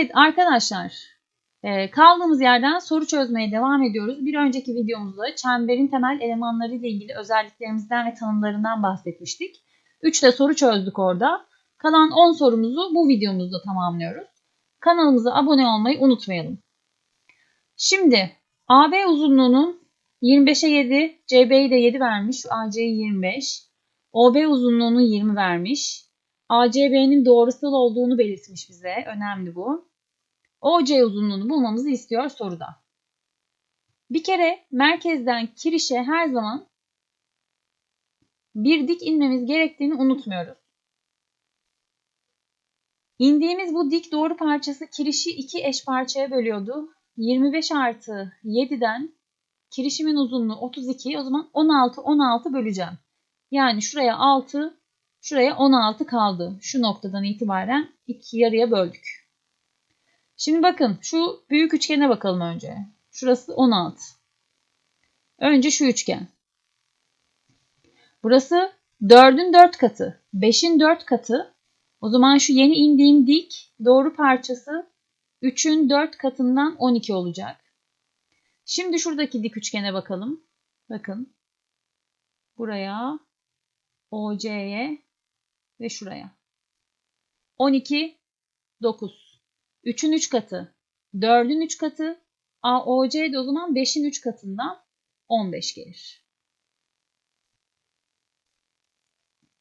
Evet arkadaşlar e, kaldığımız yerden soru çözmeye devam ediyoruz. Bir önceki videomuzda çemberin temel elemanları ile ilgili özelliklerimizden ve tanımlarından bahsetmiştik. 3 de soru çözdük orada. Kalan 10 sorumuzu bu videomuzda tamamlıyoruz. Kanalımıza abone olmayı unutmayalım. Şimdi AB uzunluğunun 25'e 7, CB'yi de 7 vermiş. AC'yi 25. OB uzunluğunu 20 vermiş. ACB'nin doğrusal olduğunu belirtmiş bize. Önemli bu. OC uzunluğunu bulmamızı istiyor soruda. Bir kere merkezden kirişe her zaman bir dik inmemiz gerektiğini unutmuyoruz. İndiğimiz bu dik doğru parçası kirişi iki eş parçaya bölüyordu. 25 artı 7'den kirişimin uzunluğu 32. O zaman 16, 16 böleceğim. Yani şuraya 6, şuraya 16 kaldı. Şu noktadan itibaren iki yarıya böldük. Şimdi bakın şu büyük üçgene bakalım önce. Şurası 16. Önce şu üçgen. Burası 4'ün 4 katı. 5'in 4 katı. O zaman şu yeni indiğim dik doğru parçası 3'ün 4 katından 12 olacak. Şimdi şuradaki dik üçgene bakalım. Bakın. Buraya, OC'ye ve şuraya. 12, 9. 3'ün 3 katı. 4'ün 3 katı. AOC de o zaman 5'in 3 katından 15 gelir.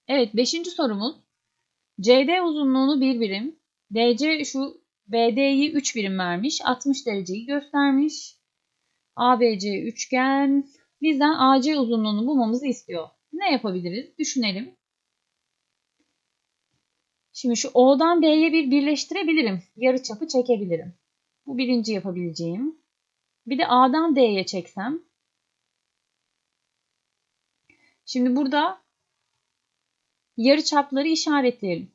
Evet 5. sorumuz. CD uzunluğunu 1 birim. DC şu BD'yi 3 birim vermiş. 60 dereceyi göstermiş. ABC üçgen. Bizden AC uzunluğunu bulmamızı istiyor. Ne yapabiliriz? Düşünelim. Şimdi şu O'dan B'ye bir birleştirebilirim. Yarı çapı çekebilirim. Bu birinci yapabileceğim. Bir de A'dan D'ye çeksem. Şimdi burada yarı çapları işaretleyelim.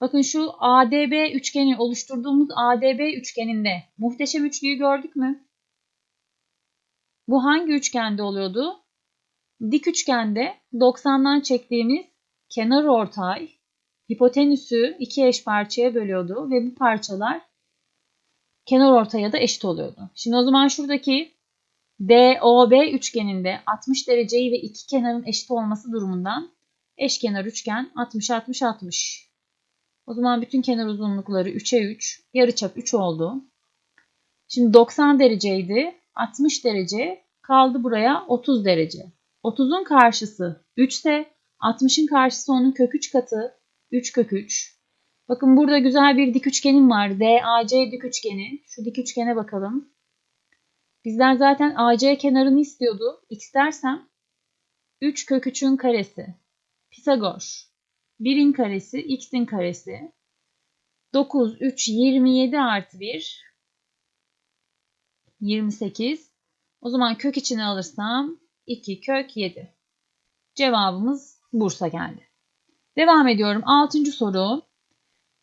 Bakın şu ADB üçgeni oluşturduğumuz ADB üçgeninde muhteşem üçlüyü gördük mü? Bu hangi üçgende oluyordu? Dik üçgende 90'dan çektiğimiz kenar ortay hipotenüsü iki eş parçaya bölüyordu ve bu parçalar kenar ortaya da eşit oluyordu. Şimdi o zaman şuradaki DOB üçgeninde 60 dereceyi ve iki kenarın eşit olması durumundan eşkenar üçgen 60 60 60. O zaman bütün kenar uzunlukları 3'e 3, yarıçap 3 oldu. Şimdi 90 dereceydi. 60 derece kaldı buraya 30 derece. 30'un karşısı 3 ise 60'ın karşısı onun kök 3 katı 3 kök 3. Bakın burada güzel bir dik üçgenim var. DAC dik üçgeni. Şu dik üçgene bakalım. Bizden zaten AC kenarını istiyordu. X dersem 3 kök 3'ün karesi. Pisagor. 1'in karesi x'in karesi. 9, 3, 27 artı 1. 28. O zaman kök içine alırsam 2 kök 7. Cevabımız Bursa geldi. Devam ediyorum. 6. soru.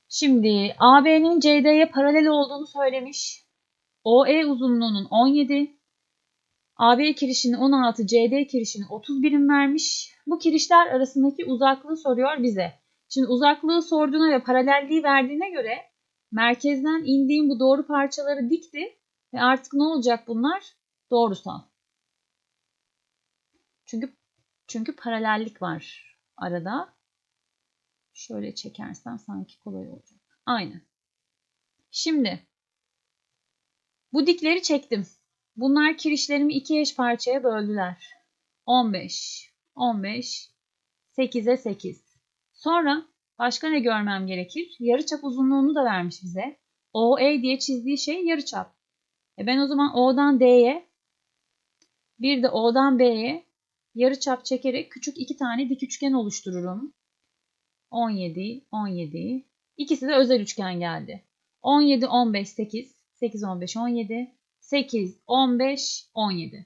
Şimdi AB'nin CD'ye paralel olduğunu söylemiş. OE uzunluğunun 17. AB kirişini 16, CD kirişini 30 birim vermiş. Bu kirişler arasındaki uzaklığı soruyor bize. Şimdi uzaklığı sorduğuna ve paralelliği verdiğine göre merkezden indiğim bu doğru parçaları dikti ve artık ne olacak bunlar? Doğrusal. Çünkü çünkü paralellik var arada. Şöyle çekersem sanki kolay olacak. Aynen. Şimdi bu dikleri çektim. Bunlar kirişlerimi iki eş parçaya böldüler. 15, 15, 8'e 8. Sonra başka ne görmem gerekir? Yarıçap uzunluğunu da vermiş bize. OE diye çizdiği şey yarıçap. E ben o zaman O'dan D'ye bir de O'dan B'ye yarıçap çekerek küçük iki tane dik üçgen oluştururum. 17, 17. İkisi de özel üçgen geldi. 17, 15, 8. 8, 15, 17. 8, 15, 17.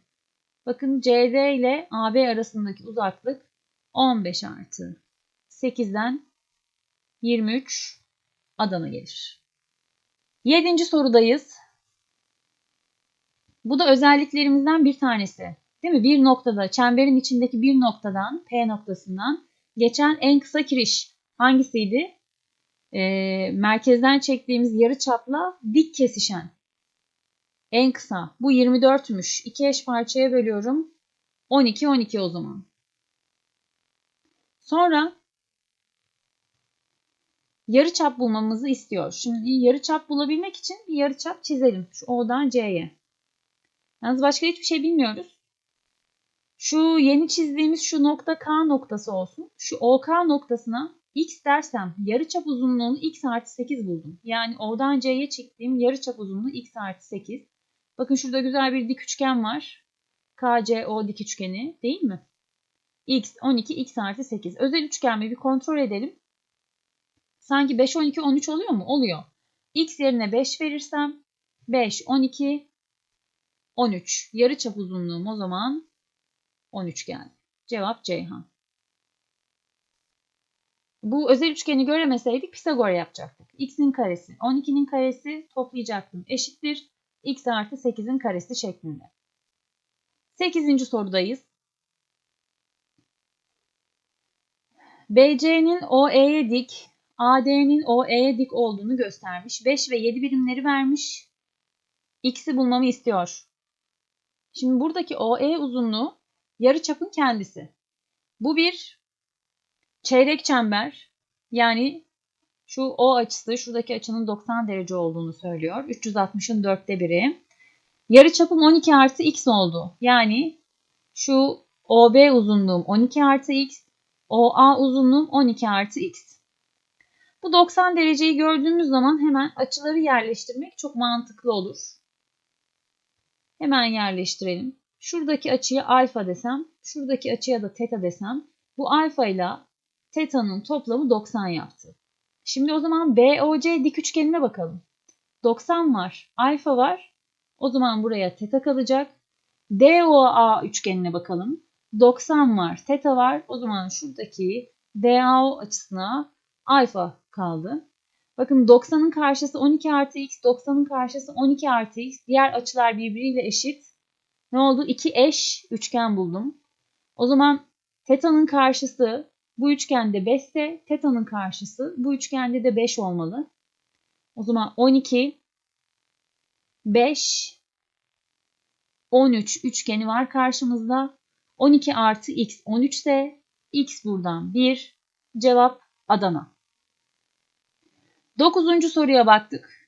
Bakın CD ile AB arasındaki uzaklık 15 artı 8'den 23 Adana gelir. Yedinci sorudayız. Bu da özelliklerimizden bir tanesi. Değil mi? Bir noktada, çemberin içindeki bir noktadan, P noktasından geçen en kısa kiriş hangisiydi? e, merkezden çektiğimiz yarı çapla dik kesişen. En kısa. Bu 24'müş. İki eş parçaya bölüyorum. 12, 12 o zaman. Sonra yarı çap bulmamızı istiyor. Şimdi yarı çap bulabilmek için bir yarı çap çizelim. Şu O'dan C'ye. Yalnız başka hiçbir şey bilmiyoruz. Şu yeni çizdiğimiz şu nokta K noktası olsun. Şu OK noktasına x dersem yarıçap uzunluğunu x artı 8 buldum. Yani O'dan C'ye çektiğim yarıçap uzunluğu x artı 8. Bakın şurada güzel bir dik üçgen var. KCO dik üçgeni değil mi? x 12 x artı 8. Özel üçgen mi bir kontrol edelim. Sanki 5 12 13 oluyor mu? Oluyor. x yerine 5 verirsem 5 12 13. Yarıçap uzunluğum o zaman 13 geldi. Cevap Ceyhan. Bu özel üçgeni göremeseydik Pisagor yapacaktık. x'in karesi 12'nin karesi toplayacaktım. Eşittir x artı 8'in karesi şeklinde. 8. sorudayız. BC'nin OE'ye dik, AD'nin OE'ye dik olduğunu göstermiş. 5 ve 7 birimleri vermiş. X'i bulmamı istiyor. Şimdi buradaki OE uzunluğu yarıçapın kendisi. Bu bir çeyrek çember. Yani şu O açısı şuradaki açının 90 derece olduğunu söylüyor. 360'ın dörtte biri. Yarıçapım 12 artı x oldu. Yani şu OB uzunluğum 12 artı x, OA uzunluğum 12 artı x. Bu 90 dereceyi gördüğümüz zaman hemen açıları yerleştirmek çok mantıklı olur. Hemen yerleştirelim. Şuradaki açıya alfa desem, şuradaki açıya da teta desem, bu alfa ile teta'nın toplamı 90 yaptı. Şimdi o zaman BOC dik üçgenine bakalım. 90 var, alfa var. O zaman buraya teta kalacak. DOA üçgenine bakalım. 90 var, teta var. O zaman şuradaki DAO açısına alfa kaldı. Bakın 90'ın karşısı 12 artı x, 90'ın karşısı 12 artı x. Diğer açılar birbiriyle eşit. Ne oldu? İki eş üçgen buldum. O zaman teta'nın karşısı bu üçgende 5 ise teta'nın karşısı bu üçgende de 5 olmalı. O zaman 12, 5, 13 üçgeni var karşımızda. 12 artı x 13 ise x buradan 1. Cevap Adana. Dokuzuncu soruya baktık.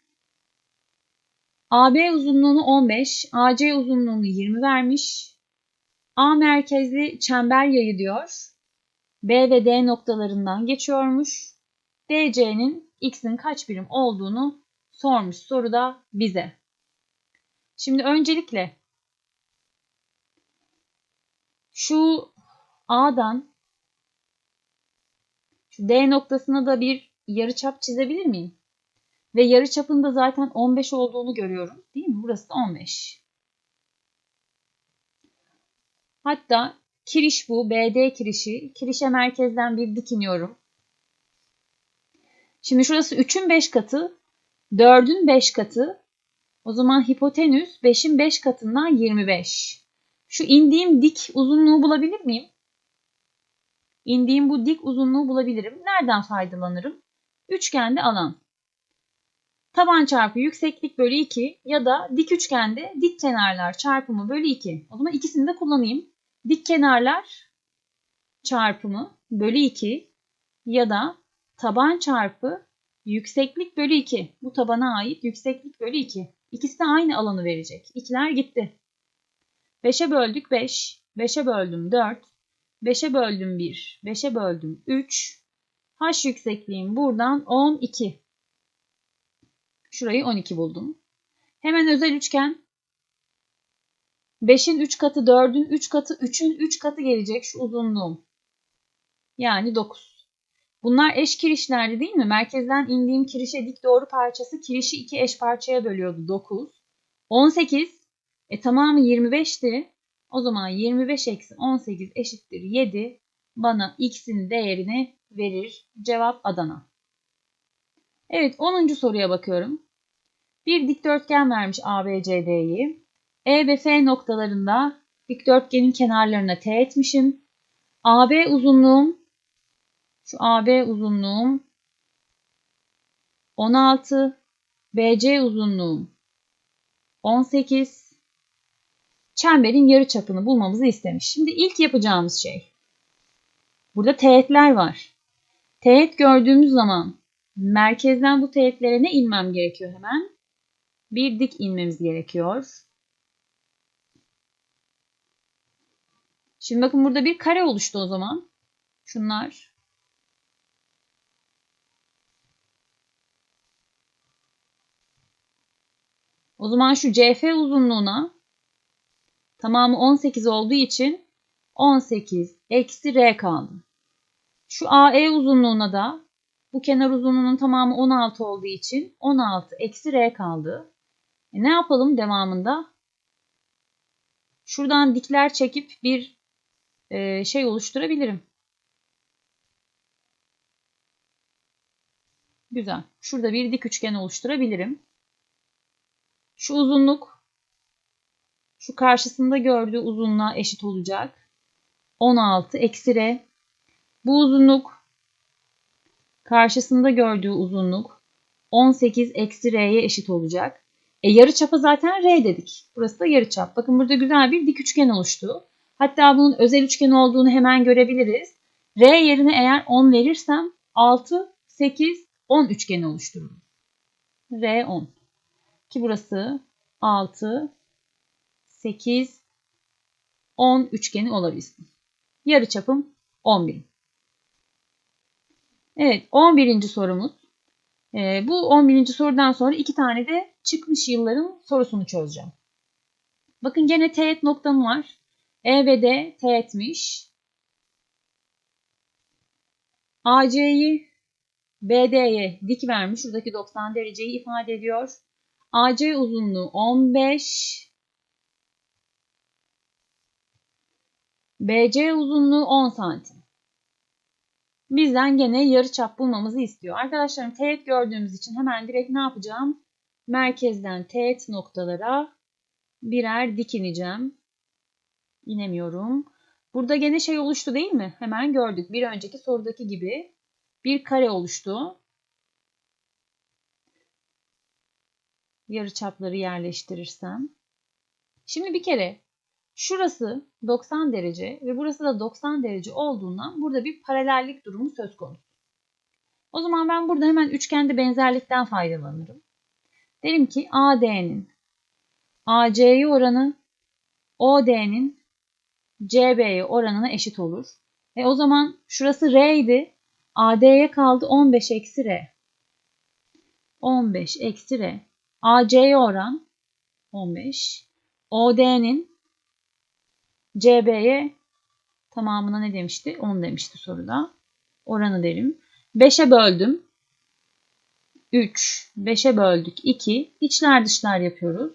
AB uzunluğunu 15, AC uzunluğunu 20 vermiş. A merkezli çember yayı diyor. B ve D noktalarından geçiyormuş. DC'nin x'in kaç birim olduğunu sormuş soruda bize. Şimdi öncelikle şu A'dan şu D noktasına da bir yarıçap çizebilir miyim? Ve yarıçapın da zaten 15 olduğunu görüyorum. Değil mi? Burası da 15. Hatta kiriş bu. BD kirişi. Kirişe merkezden bir dik iniyorum. Şimdi şurası 3'ün 5 katı. 4'ün 5 katı. O zaman hipotenüs 5'in 5 katından 25. Şu indiğim dik uzunluğu bulabilir miyim? İndiğim bu dik uzunluğu bulabilirim. Nereden faydalanırım? Üçgende alan. Taban çarpı yükseklik bölü 2 ya da dik üçgende dik kenarlar çarpımı bölü 2. O zaman ikisini de kullanayım. Dik kenarlar çarpımı bölü 2 ya da taban çarpı yükseklik bölü 2. Bu tabana ait yükseklik bölü 2. İkisi de aynı alanı verecek. İkiler gitti. 5'e böldük 5. 5'e böldüm 4. 5'e böldüm 1. 5'e böldüm 3. H yüksekliğim buradan 12. Şurayı 12 buldum. Hemen özel üçgen. 5'in 3 katı 4'ün 3 katı 3'ün 3 katı gelecek şu uzunluğum. Yani 9. Bunlar eş kirişlerdi değil mi? Merkezden indiğim kirişe dik doğru parçası kirişi iki eş parçaya bölüyordu. 9. 18. E tamamı 25'ti. O zaman 25 eksi 18 eşittir 7. Bana x'in değerini verir. Cevap Adana. Evet 10. soruya bakıyorum. Bir dikdörtgen vermiş ABCD'yi. E ve F noktalarında dikdörtgenin kenarlarına T etmişim. AB uzunluğum şu AB uzunluğum 16. BC uzunluğum 18. Çemberin yarı çapını bulmamızı istemiş. Şimdi ilk yapacağımız şey. Burada teğetler var. Teğet gördüğümüz zaman merkezden bu teğetlere ne inmem gerekiyor hemen? Bir dik inmemiz gerekiyor. Şimdi bakın burada bir kare oluştu o zaman. Şunlar. O zaman şu CF uzunluğuna tamamı 18 olduğu için 18 eksi R kaldı. Şu AE uzunluğuna da bu kenar uzunluğunun tamamı 16 olduğu için 16 eksi R kaldı. E ne yapalım devamında? Şuradan dikler çekip bir e, şey oluşturabilirim. Güzel. Şurada bir dik üçgen oluşturabilirim. Şu uzunluk şu karşısında gördüğü uzunluğa eşit olacak. 16 eksi R. Bu uzunluk karşısında gördüğü uzunluk 18 eksi R'ye eşit olacak. E yarı çapı zaten R dedik. Burası da yarı çap. Bakın burada güzel bir dik üçgen oluştu. Hatta bunun özel üçgen olduğunu hemen görebiliriz. R yerine eğer 10 verirsem 6, 8, 10 üçgeni oluşturur. R 10. Ki burası 6, 8, 10 üçgeni olabilsin. Yarı çapım 11. Evet 11. sorumuz. Ee, bu 11. sorudan sonra iki tane de çıkmış yılların sorusunu çözeceğim. Bakın gene teğet noktam var. E ve D teğetmiş. AC'yi BD'ye dik vermiş. Şuradaki 90 dereceyi ifade ediyor. AC uzunluğu 15. BC uzunluğu 10 santim. Bizden gene yarı çap bulmamızı istiyor. Arkadaşlarım teğet gördüğümüz için hemen direkt ne yapacağım? Merkezden teğet noktalara birer dik ineceğim. İnemiyorum. Burada gene şey oluştu değil mi? Hemen gördük. Bir önceki sorudaki gibi bir kare oluştu. Yarı çapları yerleştirirsem. Şimdi bir kere şurası 90 derece ve burası da 90 derece olduğundan burada bir paralellik durumu söz konusu. O zaman ben burada hemen üçgende benzerlikten faydalanırım. Derim ki AD'nin AC'ye oranı OD'nin CB'ye oranına eşit olur. E o zaman şurası R idi. AD'ye kaldı 15 eksi R. 15 eksi R. AC'ye oran 15. OD'nin CB'ye tamamına ne demişti? 10 demişti soruda. Oranı derim. 5'e böldüm. 3. 5'e böldük. 2. İçler dışlar yapıyoruz.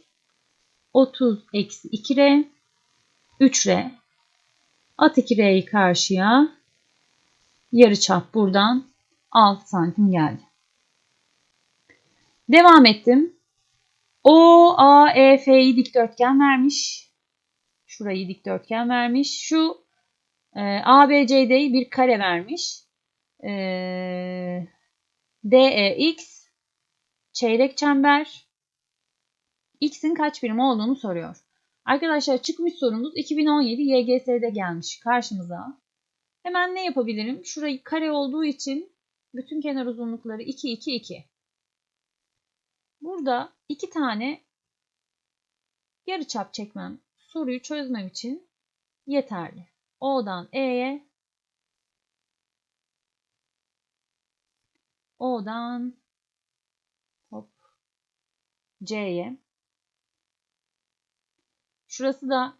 30 eksi 2R. 3R. At 2R'yi karşıya. Yarı çap buradan 6 santim geldi. Devam ettim. O, A, E, F'yi dikdörtgen vermiş. Şurayı dikdörtgen vermiş. Şu e, A, B, C'yi bir kare vermiş. E, D, E, X çeyrek çember. X'in kaç birim olduğunu soruyor. Arkadaşlar çıkmış sorumuz 2017 YGS'de gelmiş karşımıza. Hemen ne yapabilirim? Şurayı kare olduğu için bütün kenar uzunlukları 2, 2, 2. Burada iki tane yarı çap çekmem soruyu çözmem için yeterli. O'dan E'ye O'dan C'ye Şurası da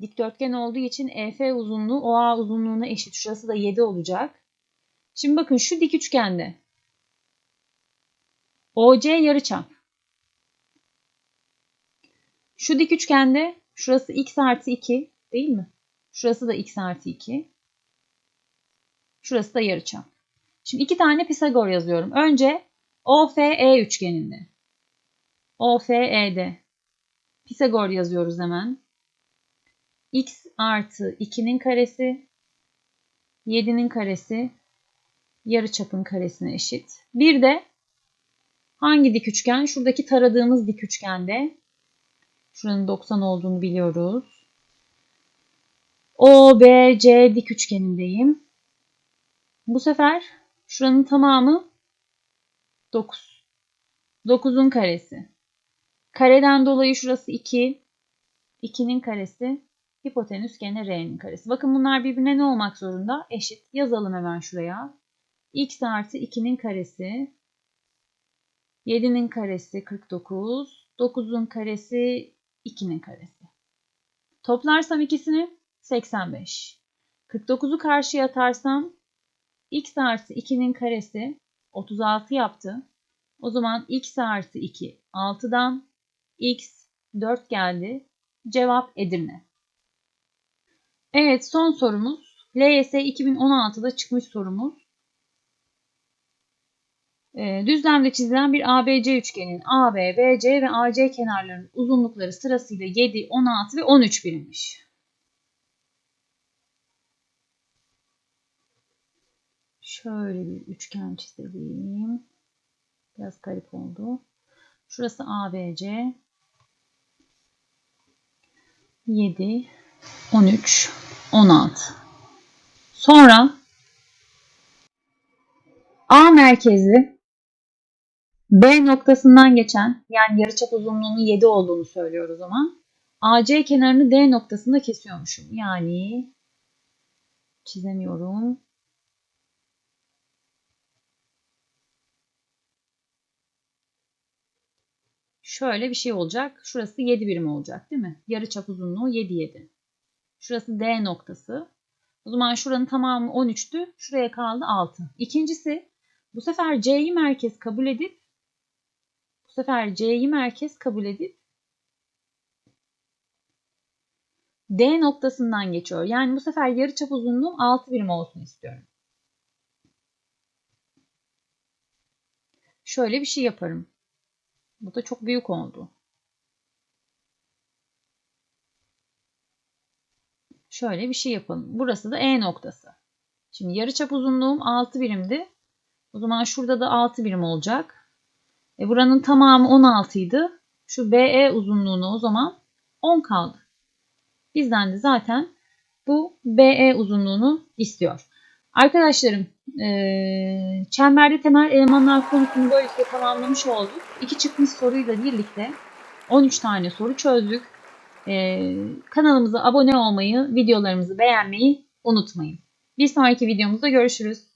dikdörtgen olduğu için EF uzunluğu OA uzunluğuna eşit. Şurası da 7 olacak. Şimdi bakın şu dik üçgende OC yarıçap. Şu dik üçgende şurası x artı 2 değil mi? Şurası da x artı 2. Şurası da yarıçap. Şimdi iki tane Pisagor yazıyorum. Önce OFE üçgeninde. OFE'de. Pisagor yazıyoruz hemen. x artı 2'nin karesi 7'nin karesi yarıçapın karesine eşit. Bir de hangi dik üçgen? Şuradaki taradığımız dik üçgende. Şuranın 90 olduğunu biliyoruz. OBC dik üçgenindeyim. Bu sefer şuranın tamamı 9. 9'un karesi. Kareden dolayı şurası 2. 2'nin karesi. Hipotenüs gene R'nin karesi. Bakın bunlar birbirine ne olmak zorunda? Eşit. Yazalım hemen şuraya. X artı 2'nin karesi. 7'nin karesi 49. 9'un karesi 2'nin karesi. Toplarsam ikisini 85. 49'u karşıya atarsam x artı 2'nin karesi 36 yaptı. O zaman x artı 2 6'dan x 4 geldi. Cevap Edirne. Evet son sorumuz. LYS 2016'da çıkmış sorumuz. Ee, düzlemde çizilen bir ABC üçgenin AB, BC ve AC kenarlarının uzunlukları sırasıyla 7, 16 ve 13 birimmiş. Şöyle bir üçgen çizelim. Biraz garip oldu. Şurası ABC. 7, 13, 16. Sonra A merkezli B noktasından geçen yani yarıçap uzunluğunun 7 olduğunu söylüyor o zaman. AC kenarını D noktasında kesiyormuşum. Yani çizemiyorum. Şöyle bir şey olacak. Şurası 7 birim olacak değil mi? Yarıçap uzunluğu 7 7. Şurası D noktası. O zaman şuranın tamamı 13'tü. Şuraya kaldı 6. İkincisi bu sefer C'yi merkez kabul edip bu sefer C'yi merkez kabul edip D noktasından geçiyor. Yani bu sefer yarıçap uzunluğum 6 birim olsun istiyorum. Şöyle bir şey yaparım. Bu da çok büyük oldu. Şöyle bir şey yapalım. Burası da E noktası. Şimdi yarıçap uzunluğum 6 birimdi. O zaman şurada da 6 birim olacak. E buranın tamamı 16 idi. Şu BE uzunluğunu o zaman 10 kaldı. Bizden de zaten bu BE uzunluğunu istiyor. Arkadaşlarım e, çemberde temel elemanlar konusunu böylelikle tamamlamış olduk. İki çıkmış soruyla birlikte 13 tane soru çözdük. E, kanalımıza abone olmayı, videolarımızı beğenmeyi unutmayın. Bir sonraki videomuzda görüşürüz.